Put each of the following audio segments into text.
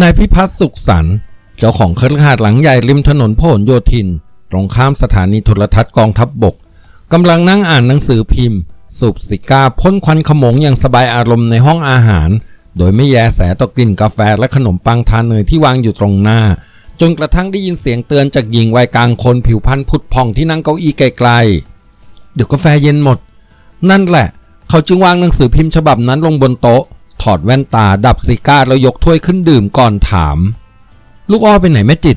นายพิพัฒน์สุขสันต์เจ้าของเครือข่ายหลังใหญ่ริมถนนพหลโยธิน ตรงข้ามสถานีโทรทัศน์กองทัพบบกกำลังนั่งอ่านหนังสือพิมพ์ สูบสิก้าพ่นควันขโมงอย่างสบายอารมณ์ในห้องอาหาร โดยไม่แยแสต่อกลิ่นกาแฟและขนมปังทานเนยที่วางอยู่ตรงหน้า จนกระทั่งได้ยินเสียงเตือนจากหญิงวัยกลางคนผิวพรรณผุดผ่องที่นั่งเก้าอี้ไกลๆเดี๋ยวกาแฟเย็นหมด นั่นแหละ เขาจึงวางหนังสือพิมพ์ฉบับนั้นลงบนโต๊ะ ถอดแว่นตาดับซิก้าแล้วยกถ้วยขึ้นดื่มก่อนถาม ลูกอ้อไปไหนแม่จิต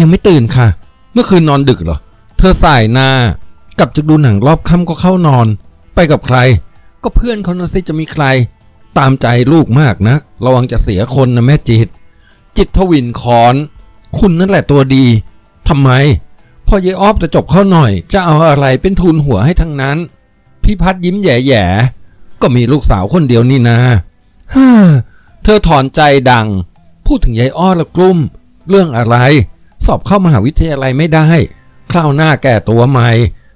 ยังไม่ตื่นค่ะ เมื่อคืนนอนดึกเหรอ เธอสายหน้ากลับจากดูหนังรอบค่ำก็เข้านอน ไปกับใคร ก็เพื่อนเขานะสิจะมีใคร ตามใจลูกมากนะ ระวังจะเสียคนนะแม่จิต จิตทวินคอน คุณนั่นแหละตัวดีทำไม พอยายออฟจะจบเข้าหน่อย จะเอาอะไรเป็นทุนหัวให้ทั้งนั้น พี่พัดยิ้มแย่ๆก็มีลูกสาวคนเดียวนี่นะ ฮ่าเธอถอนใจดัง พูดถึงยายอ้อละกลุ่ม เรื่องอะไร สอบเข้ามหาวิทยาลัยไม่ได้คราวหน้าแก่ตัวใหม่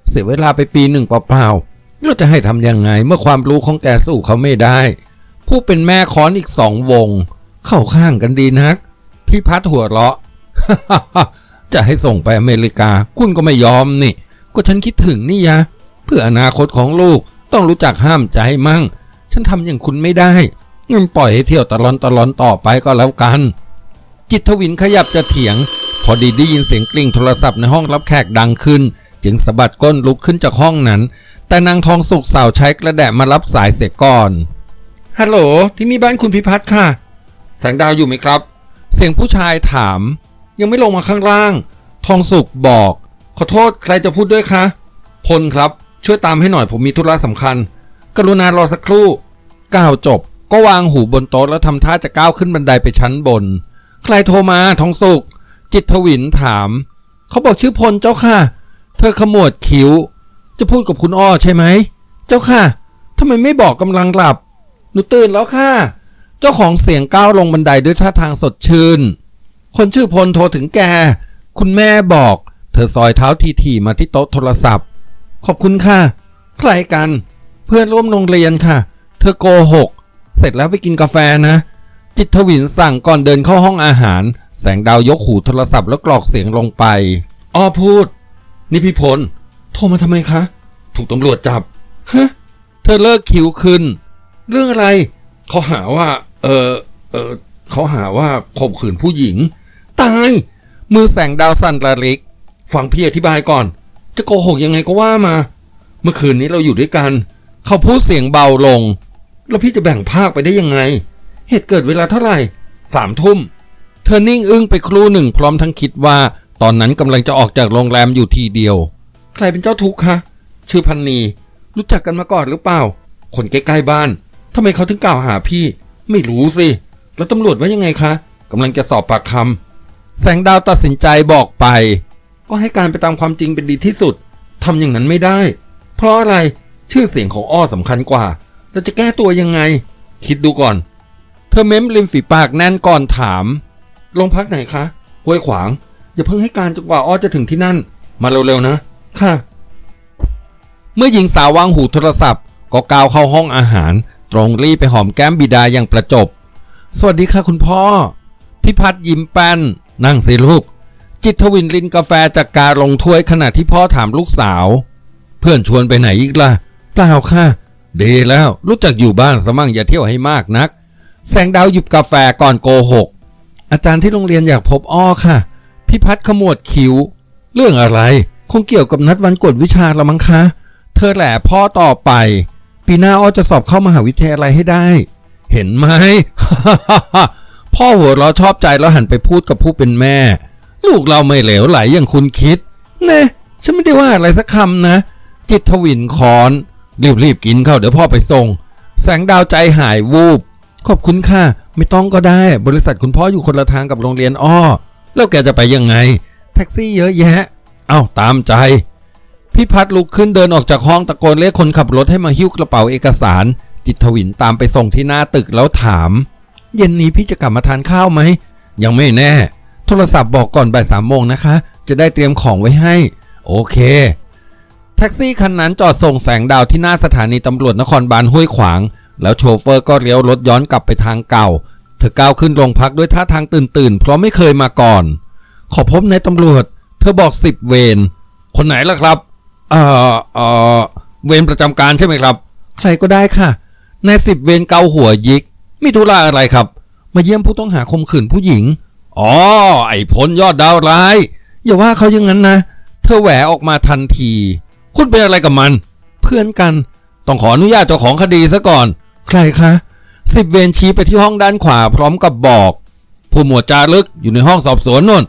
เสียเวลาไปปีหนึ่งเปล่าๆเราจะให้ทำยังไงเมื่อความรู้ของแกสู้เขาไม่ได้ ผู้เป็นแม่ค้อนอีกสองวง เข้าข้างกันดีนัก พี่พัดหัวเราะจะให้ส่งไปอเมริกา คุณก็ไม่ยอมนี่ ก็ฉันคิดถึงนี่ยะ เพื่ออนาคตของลูกต้องรู้จักห้ามใจมั่ง ฉันทำอย่างคุณไม่ได้ งั้นปล่อยให้เที่ยวตะลอนตะลอนต่อไปก็แล้วกัน จิตทวินขยับจะเถียง พอดีได้ยินเสียงกริ่งโทรศัพท์ในห้องรับแขกดังขึ้น จึงสะบัดก้นลุกขึ้นจากห้องนั้น แต่นางทองสุกสาวใช้กระแดะมารับสายเสียก่อนฮัลโหลที่มีบ้านคุณพิพัฒน์ค่ะ แสงดาวอยู่ไหมครับ เสียงผู้ชายถาม ยังไม่ลงมาข้างล่าง ทองสุกบอก ขอโทษใครจะพูดด้วยคะพลครับช่วยตามให้หน่อยผมมีธุระสำคัญ กรุณารอสักครู่ก้าวจบ ก็วางหูบนโต๊ะแล้วทำท่าจะก้าวขึ้นบันไดไปชั้นบน ใครโทรมาทองสุก จิตทวินถาม เขาบอกชื่อพลเจ้าค่ะ เธอขมวดคิ้ว จะพูดกับคุณอ้อใช่ไหม เจ้าค่ะทำไมไม่บอกกำลังหลับ หนูตื่นแล้วค่ะ เจ้าของเสียงก้าวลงบันไดด้วยท่าทางสดชื่น คนชื่อพลโทรถึงแก คุณแม่บอก เธอซอยเท้าทีๆมาที่โต๊ะโทรศัพท์ ขอบคุณค่ะ ใครกัน เพื่อนร่วมโรงเรียนค่ะ เธอโกหก เสร็จแล้วไปกินกาแฟนะ จิตทวินสั่งก่อนเดินเข้าห้องอาหาร แสงดาวยกหูโทรศัพท์แล้วกรอกเสียงลงไป อ้อพูด นี่พี่พล โทรมาทำไมคะ ถูกตำรวจจับ ฮะ เธอเลิกคิวขึ้น เรื่องอะไร เขาหาว่า เออเออเขาหาว่าข่มขืนผู้หญิง ตาย มือแสงดาวสั่นระลิก ฟังพี่อธิบายก่อน จะโกหกยังไงก็ว่ามา เมื่อคืนนี้เราอยู่ด้วยกัน เขาพูดเสียงเบาลง แล้วพี่จะแบ่งภาคไปได้ยังไง เหตุเกิดเวลาเท่าไหร่สามทุ่ม เธอนิ่งอึ้งไปครู่หนึ่งพร้อมทั้งคิดว่า ตอนนั้นกำลังจะออกจากโรงแรมอยู่ทีเดียว ใครเป็นเจ้าทุกข์คะ ชื่อพันนี รู้จักกันมาก่อนหรือเปล่า คนใกล้ๆบ้านทำไมเขาถึงกล่าวหาพี่ ไม่รู้สิ แล้วตำรวจว่ายังไงคะกำลังจะสอบปากคำแสงดาวตัดสินใจบอกไป ก็ให้การไปตามความจริงเป็นดีที่สุดทำอย่างนั้นไม่ได้ เพราะอะไรชื่อเสียงของอ้อสำคัญกว่า เราจะแก้ตัวยังไง คิดดูก่อน เธอเม้มริมฝีปากแน่นก่อนถามโรงพักไหนคะห้วยขวาง อย่าเพิ่งให้การจนกว่าอ้อจะถึงที่นั่น มาเร็วๆนะ ค่ะ เมื่อหญิงสาววางหูโทรศัพท์ ก็ก้าวเข้าห้องอาหาร ตรงรีไปหอมแก้มบิดาอย่างประจบ สวัสดีค่ะคุณพ่อ พิพัฒน์ยิ้มแป้น นั่งสิลูก จิตทวินลินกาแฟจากกาลงถ้วยขณะที่พ่อถามลูกสาว เพื่อนชวนไปไหนอีกล่ะเปล่าค่ะ ดีแล้ว รู้จักอยู่บ้านสมั่งอย่าเที่ยวให้มากนัก แสงดาวหยิบกาแฟก่อนโกหก อาจารย์ที่โรงเรียนอยากพบอ้อค่ะ พิพัฒน์ขมวดคิ้ว เรื่องอะไร คงเกี่ยวกับนัดวันกดวิชาละมั้งคะ เธอแหละพ่อต่อไป ปีหน้าอ้อจะสอบเข้ามหาวิทยาลัยให้ได้ เห็นไหม พ่อหัวเราะชอบใจแล้วหันไปพูดกับผู้เป็นแม่ ลูกเราไม่เหลวไหลอย่างคุณคิดเน่ฉันไม่ได้ว่าอะไรสักคำนะ จิตทวินคอน รีบๆกินเข้าเดี๋ยวพ่อไปส่ง แสงดาวใจหายวูบ ขอบคุณค่ะ ไม่ต้องก็ได้ บริษัทคุณพ่ออยู่คนละทางกับโรงเรียนอ้อ แล้วแกจะไปยังไง แท็กซี่เยอะแยะ เอ้าตามใจ พี่พัดลุกขึ้นเดินออกจากห้องตะโกนเรียกคนขับรถให้มาหิ้วกระเป๋าเอกสาร จิตทวินตามไปส่งที่หน้าตึกแล้วถาม เย็นนี้พี่จะกลับมาทานข้าวไหม ยังไม่แน่ โทรศัพท์บอกก่อนบ่ายสามโมงนะคะ จะได้เตรียมของไว้ให้ โอเค แท็กซี่คันนั้นจอดส่งแสงดาวที่หน้าสถานีตำรวจนครบาลห้วยขวาง แล้วโชเฟอร์ก็เลี้ยวรถย้อนกลับไปทางเก่า เธอก้าวขึ้นโรงพักด้วยท่าทางตื่นตื่นๆเพราะไม่เคยมาก่อน ขอพบนายตำรวจ เธอบอกสิบเวรคนไหนล่ะครับ เอ่อเอ่อเวรประจำการใช่ไหมครับ ใครก็ได้ค่ะนายสิบเวรเกาหัวยิกมีธุระอะไรครับ มาเยี่ยมผู้ต้องหาข่มขืนผู้หญิงอ๋อไอ้พลยอดดาวร้าย อย่าว่าเขาอย่างนั้นนะ เธอแหวออกมาทันที คุณเป็นอะไรกับมัน เพื่อนกัน ต้องขออนุญาตเจ้าของคดีซะก่อน ใครคะสิบเวรชี้ไปที่ห้องด้านขวาพร้อมกับบอก ผู้หมวดจารึกอยู่ในห้องสอบสวนนู่น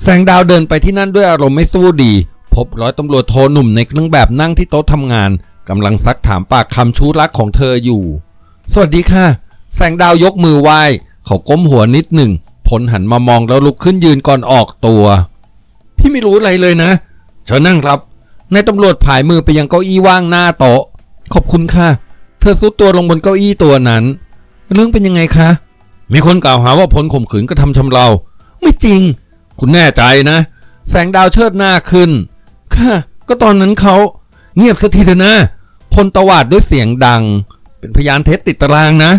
แสงดาวเดินไปที่นั่นด้วยอารมณ์ไม่สู้ดี พบร้อยตำรวจโทหนุ่มในเครื่องแบบนั่งที่โต๊ะทำงานกำลังซักถามปากคำชู้รักของเธออยู่ สวัสดีค่ะ แสงดาวยกมือไหว้ เขาก้มหัวนิดหนึ่งพลหันมามองแล้วลุกขึ้นยืนก่อนออกตัว พี่ไม่รู้อะไรเลยนะเชิญนั่งครับ นายตำรวจผายมือไปยังเก้าอี้ว่างหน้าโต๊ะ ขอบคุณค่ะ เธอซุดตัวลงบนเก้าอี้ตัวนั้น เรื่องเป็นยังไงคะ มีคนกล่าวหาว่าพลข่มขืนกระทำชำเรา ไม่จริง คุณแน่ใจนะ แสงดาวเชิดหน้าขึ้น ค่ะ ก็ตอนนั้นเขาเงียบสักทีเถอะนะพลตวาดด้วยเสียงดัง เป็นพยานเท็จติดตารางนะ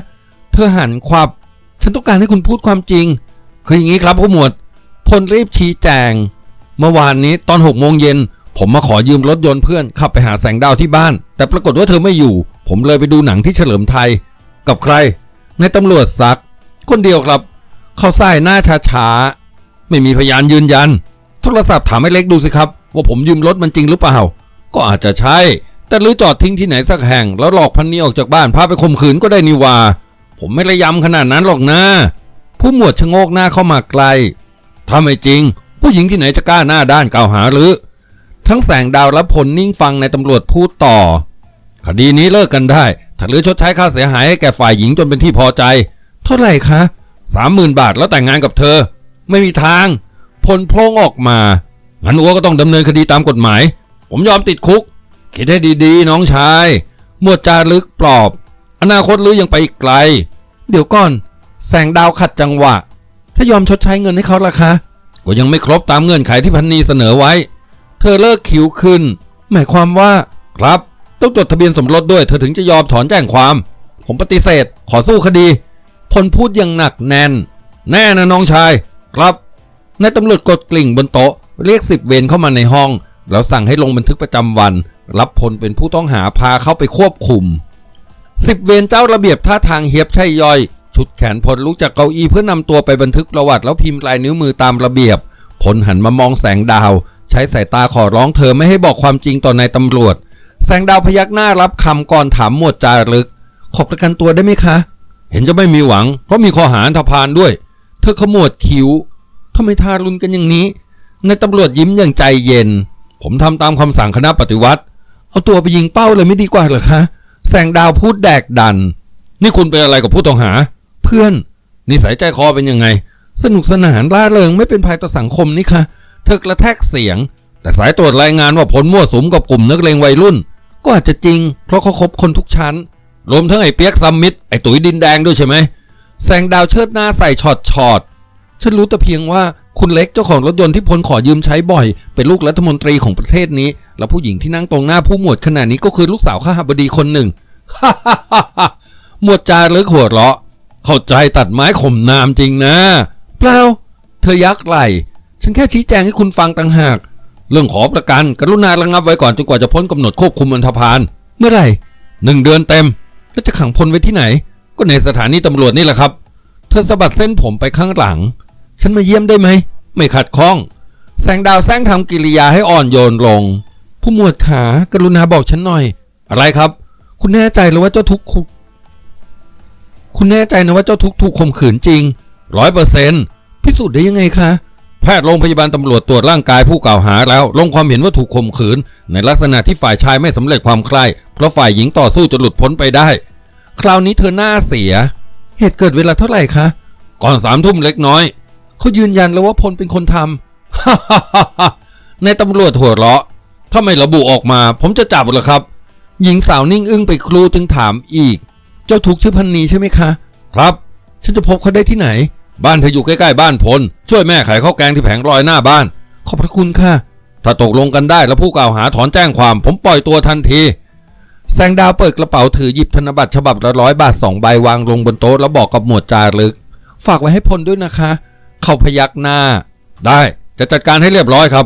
เธอหันควับ ฉันต้องการให้คุณพูดความจริง คืออย่างนี้ครับผู้หมวด พลรีบชี้แจง เมื่อวานนี้ตอนหกโมงเย็น ผมมาขอยืมรถยนต์เพื่อนขับไปหาแสงดาวที่บ้าน แต่ปรากฏว่าเธอไม่อยู่ ผมเลยไปดูหนังที่เฉลิมไทย กับใครในตำรวจซัก คนเดียวครับ เขาใส่หน้าช้าๆไม่มีพยานยืนยัน โทรศัพท์ถามไอ้เล็กดูสิครับ ว่าผมยืมรถมันจริงหรือเปล่า ก็อาจจะใช่ แต่หรือจอดทิ้งที่ไหนสักแห่ง แล้วหลอกพันนี้ออกจากบ้านพาไปข่มขืนก็ได้นี่ว่า ผมไม่ระยำขนาดนั้นหรอกนะผู้หมวดชะโงกหน้าเข้ามาไกลถ้าไม่จริง ผู้หญิงที่ไหนจะกล้าหน้าด้านกล่าวหาหรือ ทั้งแสงดาวและผลนิ่งฟังในตำรวจพูดต่อ คดีนี้เลิกกันได้ถ้าเหลือชดใช้ค่าเสียหายให้แก่ฝ่ายหญิงจนเป็นที่พอใจ เท่าไหร่คะสามหมื่นบาทแล้วแต่งงานกับเธอ ไม่มีทาง พลโพลงออกมางั้นอัวก็ต้องดำเนินคดีตามกฎหมาย ผมยอมติดคุก คิดให้ดีๆ น้องชายมวดจารึกปลอบ อนาคตลือยังไปอีกไกล เดี๋ยวก่อน แสงดาวขัดจังหวะ ถ้ายอมชดใช้เงินให้เขาล่ะคะ ก็ยังไม่ครบตามเงื่อนไขที่พันนีเสนอไว้ ธอเลิกคิ้วขึ้น หมายความว่า ครับ ต้องจดทะเบียนสมรสด้วย เธอถึงจะยอมถอนแจ้งความ ผมปฏิเสธ ขอสู้คดีพลพูดอย่างหนักแน่น แน่นะน้องชาย ครับนายตำรวจกดกลิ่งบนโต๊ะ เรียกสิบเวรเข้ามาในห้อง แล้วสั่งให้ลงบันทึกประจำวัน รับพลเป็นผู้ต้องหาพาเข้าไปควบคุมสิบเวรเจ้าระเบียบท่าทางเฮียบใช่ย่อยฉุดแขนพลลุกจากเก้าอี้เพื่อนำตัวไปบันทึกประวัติแล้วพิมพ์ลายนิ้วมือตามระเบียบพลหันมามองแสงดาว ใช้สายตาขอร้องเธอไม่ให้บอกความจริงต่อนายตำรวจ แสงดาวพยักหน้ารับคำก่อนถามหมวดจารึก ขอประกันตัวได้ไหมคะ เห็นจะไม่มีหวัง เพราะมีข้อหาอันธพาลด้วย เธอขมวดคิ้วทำไมทารุณกันอย่างนี้นายตำรวจยิ้มอย่างใจเย็น ผมทำตามคำสั่งคณะปฏิวัติ เอาตัวไปยิงเป้าเลยไม่ดีกว่าเหรอคะ แสงดาวพูดแดกดัน นี่คุณเป็นอะไรกับผู้ต้องหา เพื่อนนิสัยใจคอเป็นยังไง สนุกสนานร่าเริงไม่เป็นภัยต่อสังคมนี่คะ เธอกระแทกเสียง แต่สายตรวจรายงานว่าผลมั่วสุมกับกลุ่มนักเลงวัยรุ่น ก็อาจจะจริง เพราะเขาคบคนทุกชั้น รวมทั้งไอ้เปียกซัมมิดไอ้ตุ๋ยดินแดงด้วยใช่ไหมแสงดาวเชิดหน้าใส่ช็อตช็อตฉันรู้แต่เพียงว่าคุณเล็กเจ้าของรถยนต์ที่พลขอยืมใช้บ่อย เป็นลูกรัฐมนตรีของประเทศนี้ แล้วผู้หญิงที่นั่งตรงหน้าผู้หมวดขณะนี้ก็คือลูกสาวข้าบดีคนหนึ่งฮ่าฮ่าฮ่าหมวดจารึกหัวเราะ เข้าใจตัดไม้ข่มนามจริงนะ เปล่า เธอยักไหล ฉันแค่ชี้แจงให้คุณฟังต่างหาก เรื่องขอประกันกรุณาระงับไว้ก่อนจนกว่าจะพ้นกำหนดควบคุมอันธพาลเมื่อไหร่หนึ่งเดือนเต็ม แล้วจะขังพลไว้ที่ไหน ก็ในสถานีตำรวจนี่แหละครับ เธอสะบัดเส้นผมไปข้างหลัง ฉันมาเยี่ยมได้ไหม ไม่ขัดข้อง แสงดาวแซงทำกิริยาให้อ่อนโยนลง ผู้หมวดขากรุณาบอกฉันหน่อย อะไรครับ คุณแน่ใจหรือว่าเจ้าทุกข์คุคุณแน่ใจนะว่าเจ้าทุกข์ถูกข่มขืนจริงร้อยเปอร์เซนต์พิสูจน์ได้ยังไงคะ แพทย์โรงพยาบาลตำรวจตรวจร่างกายผู้กล่าวหาแล้ว ลงความเห็นว่าถูกข่มขืน ในลักษณะที่ฝ่ายชายไม่สำเร็จความใคร่เพราะฝ่ายหญิงต่อสู้จนหลุดพ้นไปได้ คราวนี้เธอหน้าเสีย เหตุเกิดเวลาเท่าไหร่คะ ก่อนสามทุ่มเล็กน้อย เขายืนยันแล้วว่าพลเป็นคนทำในตำรวจหัวเราะถ้าไม่ระบุออกมา ผมจะจับเหรอครับ หญิงสาวนิ่งอึ้งไปครูจึงถามอีก เจ้าทุกชื่อพันนีใช่ไหมคะ ครับ ฉันจะพบเขาได้ที่ไหน บ้านเธออยู่ใกล้ๆบ้านพล ช่วยแม่ขายข้าวแกงที่แผงลอยหน้าบ้าน ขอบพระคุณค่ะ ถ้าตกลงกันได้แล้วผู้กล่าวหาถอนแจ้งความ ผมปล่อยตัวทันทีแสงดาวเปิดกระเป๋าถือหยิบธนบัตรฉบับละร้อยบาทสองใบวางลงบนโต๊ะแล้วบอกกับหมวดจารึก ฝากไว้ให้พลด้วยนะคะ เขาพยักหน้า ได้จะจัดการให้เรียบร้อยครับ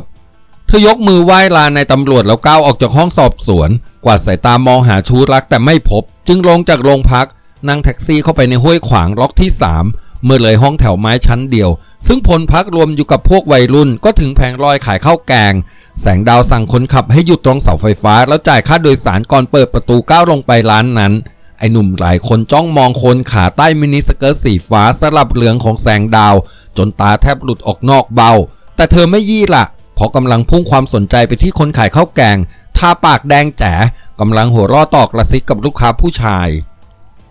เธอยกมือไหว้ลาในตำรวจแล้วก้าวออกจากห้องสอบสวน กวาดสายตามองหาชูรักแต่ไม่พบ จึงลงจากโรงพักนั่งแท็กซี่เข้าไปในห้วยขวางล็อกที่ 3 เมื่อเลยห้องแถวไม้ชั้นเดียว ซึ่งพลพักรวมอยู่กับพวกวัยรุ่นก็ถึงแผงลอยขายข้าวแกง แสงดาวสั่งคนขับให้หยุดตรงเสาไฟฟ้า แล้วจ่ายค่าโดยสารก่อนเปิดประตูก้าวลงไปร้านนั้น ไอ้หนุ่มหลายคนจ้องมองคนขาใต้มินิสเกิร์ตสีฟ้าสลับเหลืองของแสงดาว จนตาแทบหลุดออกนอกเบา แต่เธอไม่ยี่ละเพราะกำลังพุ่งความสนใจไปที่คนขายข้าวแกงทาปากแดงแจ๋กำลังหัวร่อตอกระซิกกับลูกค้าผู้ชาย